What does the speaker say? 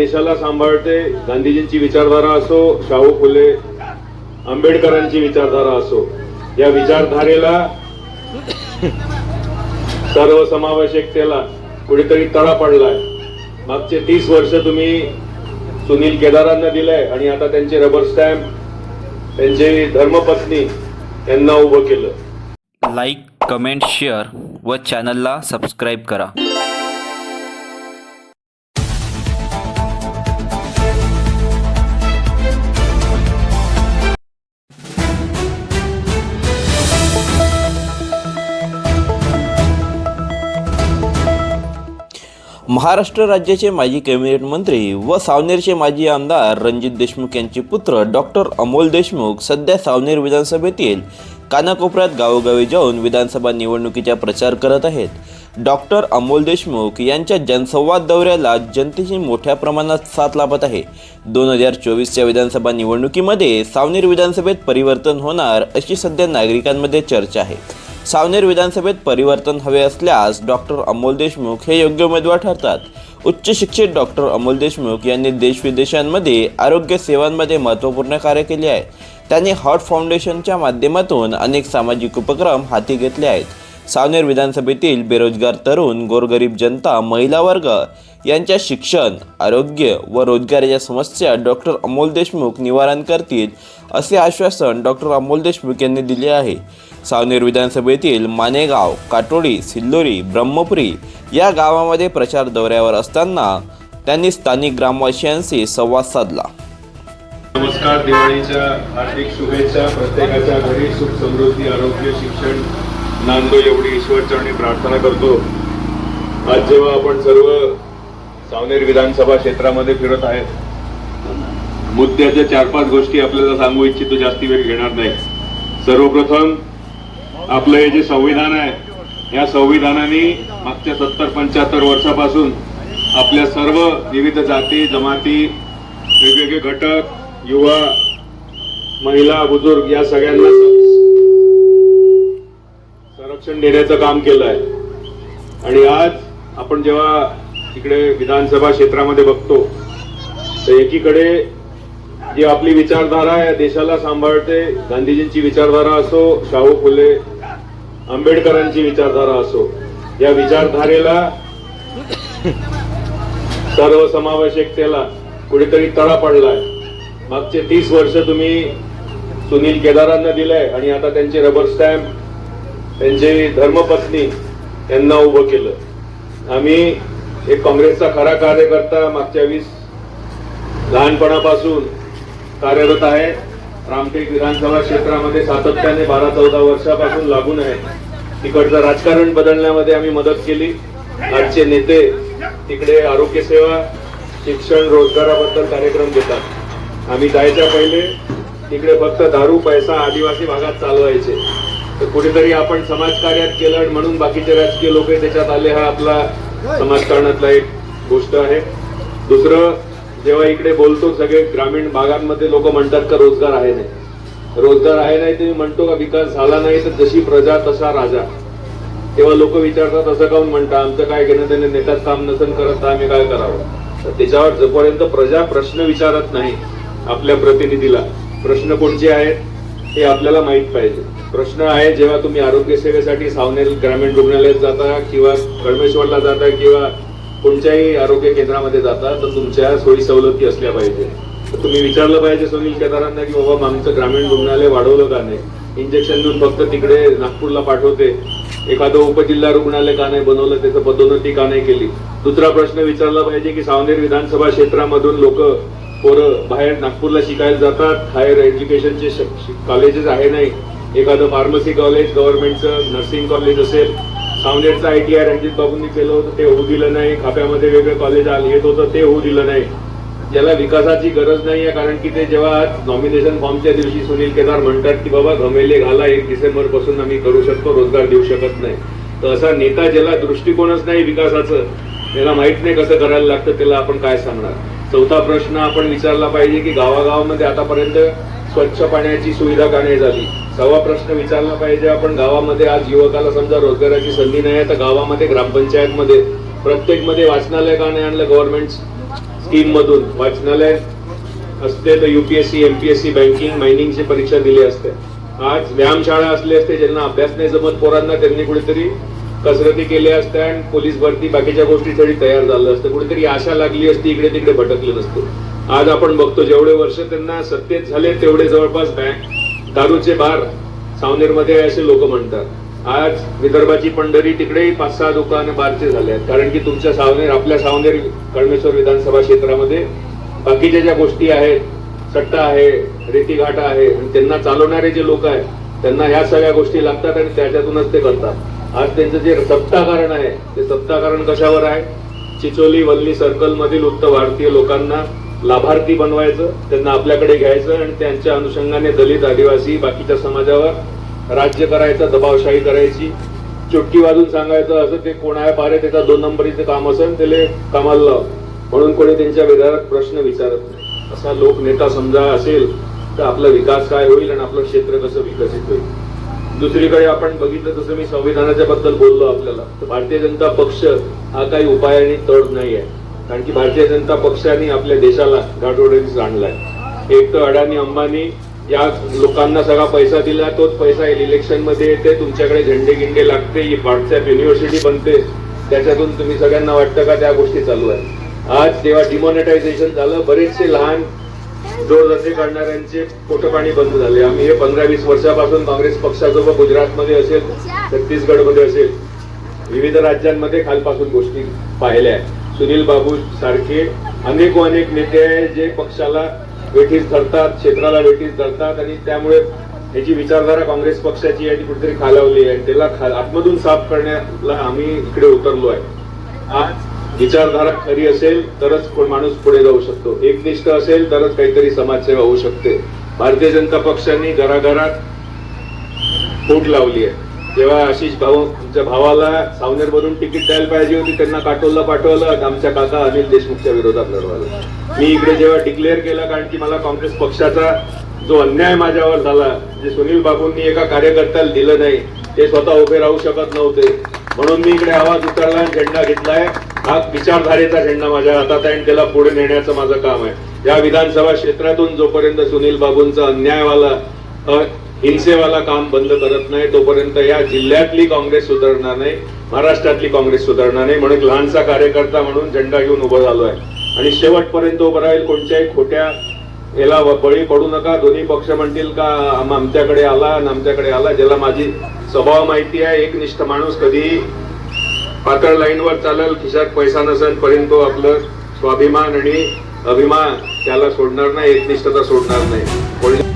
देशाला सांभाळते गांधीजींची विचारधारा असो शाहू फुले आंबेडकरांची विचारधारा असो या विचारधारेला सर्वसमावेशकतेला कुठेतरी तडा पडलाय. मागचे तीस वर्ष तुम्ही सुनील केदारांना दिलंय आणि आता त्यांचे रबर स्टॅम्प त्यांचे धर्मपत्नी यांना उभं केलं. लाईक कमेंट शेअर व चॅनलला सबस्क्राईब करा. महाराष्ट्र राज्याचे माजी कॅबिनेट मंत्री व सावनेरचे माजी आमदार रणजित देशमुख यांचे पुत्र डॉक्टर अमोल देशमुख सध्या सावनेर विधानसभेतील कानाकोपऱ्यात गावोगावी जाऊन विधानसभा निवडणुकीचा प्रचार करत आहेत. डॉक्टर अमोल देशमुख यांच्या जनसंवाद दौऱ्याला जनतेची मोठ्या प्रमाणात साथ लाभत आहे. दोन हजार चोवीसच्या विधानसभा निवडणुकीमध्ये सावनेर विधानसभेत परिवर्तन होणार अशी सध्या नागरिकांमध्ये चर्चा आहे. सावनेर विधानसभेत परिवर्तन हवे असल्यास डॉक्टर अमोल देशमुख हे योग्य उमेदवार ठरतात. उच्च शिक्षित डॉक्टर अमोल देशमुख यांनी देश विदेशांमध्ये आरोग्य सेवांमध्ये महत्त्वपूर्ण कार्य केले आहे. त्यांनी हॉट फाउंडेशनच्या माध्यमातून अनेक सामाजिक उपक्रम हाती घेतले आहेत. सावनेर विधानसभेतील बेरोजगार तरुण गोरगरीब जनता महिला वर्ग यांच्या शिक्षण आरोग्य व रोजगाराच्या समस्या डॉक्टर अमोल देशमुख निवारण करतील असे आश्वासन डॉक्टर अमोल देशमुख यांनी दिले आहे. सावनेर विधानसभेतील मानेगाव काटोडी सिल्लोरी ब्रह्मपुरी या गावामध्ये प्रचार दौऱ्यावर असताना त्यांनी स्थानिक ग्रामवासियांशी संवाद साधला. नमस्कार दिवाळीच्या हार्दिक शुभेच्छा. प्रत्येकाच्या घरी सुख समृद्धी आरोग्य शिक्षण. नांदो एवढी ईश्वरचरणी प्रार्थना करतो. आज जेव्हा आपण सर्व सावनेर विधानसभा क्षेत्रामध्ये फिरत आहेत मुद्द्याच्या चार पाच गोष्टी आपल्याला सांगू इच्छितो जास्ती वेळ घेणार नाही. सर्वप्रथम आपलं हे जे संविधान आहे या संविधानाने मागच्या सत्तर पंच्याहत्तर वर्षापासून आपल्या सर्व विविध जाती जमाती वेगवेगळे घटक युवा महिला बुजुर्ग या सगळ्यांना संरक्षण देण्याचं काम केलं आहे. आणि आज आपण जेव्हा इकडे विधानसभा क्षेत्रामध्ये बघतो तर एकीकडे जी आपली विचारधारा या देशाला सांभाळते गांधीजींची विचारधारा असो शाहू फुले आंबेडकरांची विचारधारा असो या विचारधारेला सर्वसमावेशकतेला कुठेतरी तडा पडलाय. मागचे तीस वर्ष तुम्ही सुनील केदारांना दिलंय आणि आता त्यांचे रबर स्टॅम्प त्यांचे धर्मपत्नी यांना उभं केलं. आम्ही एक काँग्रेसचा खरा कार्यकर्ता मागच्या वीस लहानपणापासून कार्यरत आहे. रामटेक विधानसभा क्षेत्रामध्ये सातत्याने बारा चौदा वर्षापासून लागून आहे. तिकडचं राजकारण बदलण्यामध्ये आम्ही मदत केली. आजचे नेते तिकडे आरोग्य सेवा शिक्षण रोजगाराबद्दल कार्यक्रम घेतात. आम्ही जायच्या पहिले तिकडे फक्त दारू पैसा आदिवासी भागात चालवायचे. तर कुठेतरी आपण समाजकार्यात केलं आणि म्हणून बाकीचे राजकीय लोक त्याच्यात आले हा आपला समाजकारणातला एक गोष्ट आहे. दुसरं जेव्हा इकडे बोलतो सगळे ग्रामीण भागांमध्ये लोक म्हणतात का रोजगार आहे नाही? रोजगार आहे नाही ते म्हणतो का विकास झाला नाही तर जशी प्रजा तसा राजा. तेव्हा लोक विचारतात असं काऊन म्हणता? आमचं काय घेणं त्याने नेताच काम नसन करत आम्ही काय करावं? तर त्याच्यावर जोपर्यंत प्रजा प्रश्न विचारत नाही आपल्या प्रतिनिधीला प्रश्न कोणते आहेत हे आपल्याला माहीत पाहिजे. प्रश्न आहे जेव्हा तुम्ही आरोग्य सेवेसाठी सावनेर ग्रामीण रुग्णालयात जाता किंवा कळमेश्वरला जाता किंवा कोणत्याही आरोग्य केंद्रामध्ये जाता तर तुमच्या सोयी सवलती असल्या पाहिजे. तर तुम्ही विचारलं पाहिजे सुनील केदारांना की बाबा आमचं ग्रामीण रुग्णालय वाढवलं का नाही? इंजेक्शन देऊन फक्त तिकडे नागपूरला पाठवते. एखादं उपजिल्हा रुग्णालय का नाही बनवलं त्याचं पदोन्नती का नाही केली? दुसरा प्रश्न विचारला पाहिजे की सावनेर विधानसभा क्षेत्रामधून लोक पोरं बाहेर नागपूरला शिकायला जातात? हायर एज्युकेशनचे कॉलेजेस आहे नाही? एखादं फार्मसी कॉलेज गव्हर्नमेंटचं नर्सिंग कॉलेज असेल सावनेरचं आय टी आय रणजित बाबूंनी केलं होतं ते होऊ दिलं नाही खाप्यामध्ये वेगळं कॉलेज आलं येत होतं ते होऊ दिलं नाही. ज्याला विकासाची गरज नाही आहे कारण की ते जेव्हा नॉमिनेशन फॉर्मच्या दिवशी सुनील केदार म्हणतात की बाबा घमेले घाला एक डिसेंबरपासून आम्ही करू शकतो रोजगार देऊ शकत नाही. तर असा नेता ज्याला दृष्टिकोनच नाही विकासाचं त्याला माहीत नाही कसं करायला लागतं त्याला आपण काय सांगणार? चौथा प्रश्न आपण विचारला पाहिजे की गावागावामध्ये आतापर्यंत स्वच्छ पाण्याची सुविधा का नाही झाली? सवा प्रश्न विचारला पाहिजे. आपण गावामध्ये आज युवकाला समजा रोजगाराची संधी नाही आहे तर गावामध्ये ग्रामपंचायत मध्ये प्रत्येकमध्ये वाचनालय का नाही आणलं गव्हर्नमेंट स्कीम मधून? वाचनालय असते तर युपीएससी एमपीएससी बँकिंग मायनिंगची परीक्षा दिली असते. आज व्यायामशाळा असली असते ज्यांना अभ्यास नाही जमत पोरांना त्यांनी कुठेतरी कसरती केल्या असत्या आणि पोलीस भरती बाकीच्या गोष्टीसाठी तयार झालं असतं. कुठेतरी आशा लागली असती इकडे तिकडे भटकले नसते. आज आपण बघतो जेवढे वर्ष त्यांना सत्तेत झाले तेवढे जवळपास बँक दारूचे बार सावनेरमध्ये असे लोक म्हणतात. आज विदर्भाची पंढरी तिकडेही पाच सहा दुकान बारचे झाले आहेत. कारण की तुमच्या सावनेर आपल्या सावनेर कळमेश्वर विधानसभा क्षेत्रामध्ये बाकीच्या ज्या गोष्टी आहेत सट्टा आहे रेतीघाट आहे आणि त्यांना चालवणारे जे लोक आहेत त्यांना ह्या सगळ्या गोष्टी लागतात आणि त्याच्यातूनच ते करतात. आज त्यांचं जे सत्ताकारण आहे ते सत्ताकारण कशावर आहे? चिचोली वल्ली सर्कलमधील उत्तर भारतीय लोकांना लाभार्थी बनवायचं त्यांना आपल्याकडे घ्यायचं आणि त्यांच्या अनुषंगाने दलित आदिवासी बाकीच्या समाजावर राज्य करायचं दबावशाही करायची. चुटकी वाजून सांगायचं असं ते कोण आहे पारे त्याचा दोन नंबरीचं काम असेल त्याला कामाला लाव. म्हणून कोणी त्यांच्या विधानात प्रश्न विचारत नाही. असा लोक नेता समजा असेल तर आपला विकास काय होईल आणि आपलं क्षेत्र कसं विकसित होईल? दुसरीकडे आपण बघितलं तसं मी संविधानाच्या बद्दल बोललो आपल्याला तर भारतीय जनता पक्ष हा काही उपाय आणि तड नाही आहे. कारण की भारतीय जनता पक्षाने आपल्या देशाला गाठोडीस आणलाय. एक तर अडाणी अंबानी या लोकांना सगळा पैसा दिला तोच पैसा इलेक्शनमध्ये येते तुमच्याकडे झेंडे गिंडे लागते ही व्हॉट्सअप युनिव्हर्सिटी बनते त्याच्यातून तुम्ही सगळ्यांना वाटतं का त्या गोष्टी चालू आहे आज तेव्हा डिमॉनिटायझेशन झालं बरेचसे लहान जोरधंदे काढणाऱ्यांचे पोटपाणी बंद झाले. आम्ही हे पंधरा वीस वर्षापासून काँग्रेस पक्षासोबत गुजरातमध्ये असेल छत्तीसगडमध्ये असेल विविध राज्यांमध्ये खालपासून गोष्टी पाहिल्या आहेत. सुनील बाबू सारखे अनेक अनेक नेते आहे जे पक्षाला वेठीस धरतात क्षेत्राला वेठीस धरतात आणि त्यामुळे याची विचारधारा काँग्रेस पक्षाची आहे ती कुठेतरी खालावली आहे. त्याला खा- आतमधून साफ करण्याला आम्ही इकडे उतरलो आहे. आज विचारधारा खरी असेल तरच कोण माणूस पुढे जाऊ शकतो. एकनिष्ठ असेल तरच काहीतरी समाजसेवा होऊ शकते. भारतीय जनता पक्षाने घराघरात फूट लावली आहे. जेव्हा आशिष भाऊ तुमच्या भावाला सावनेर मधून तिकीट द्यायला पाहिजे होती त्यांना काटोलला पाठवलं आमच्या काका अनिल देशमुखच्या विरोधात लढवायला. मी इकडे जेव्हा डिक्लेअर केलं कारण की मला काँग्रेस पक्षाचा जो अन्याय माझ्यावर झाला जे सुनील बाबूंनी एका कार्यकर्त्याला दिलं नाही ते स्वतः उभे राहू शकत नव्हते. म्हणून मी इकडे आवाज उतरला आणि झेंडा घेतलाय. हा विचारधारेचा झेंडा माझ्या हातात आहे आणि त्याला पुढे नेण्याचं माझं काम आहे. या विधानसभा क्षेत्रातून जोपर्यंत सुनील बाबूंचा अन्यायवाला अ, हिंसेवाला काम बंद करत नाही तोपर्यंत या जिल्ह्यातली काँग्रेस सुधारणार नाही महाराष्ट्रातली काँग्रेस सुधारणार नाही म्हणून लहानसा कार्यकर्ता म्हणून झेंडा घेऊन उभं झालो आहे आणि शेवटपर्यंत उभं राहील कोणत्याही खोट्या याला बळी पडू नका. दोन्ही पक्ष म्हणतील का आमच्याकडे आला आणि आमच्याकडे आला ज्याला माझी स्वभाव माहिती आहे एकनिष्ठ माणूस कधी पातळ लाईनवर चालेल खिशात पैसा नसेल पर्यंत तो आपलं स्वाभिमान आणि अभिमान त्याला सोडणार नाही एकनिष्ठता सोडणार नाही.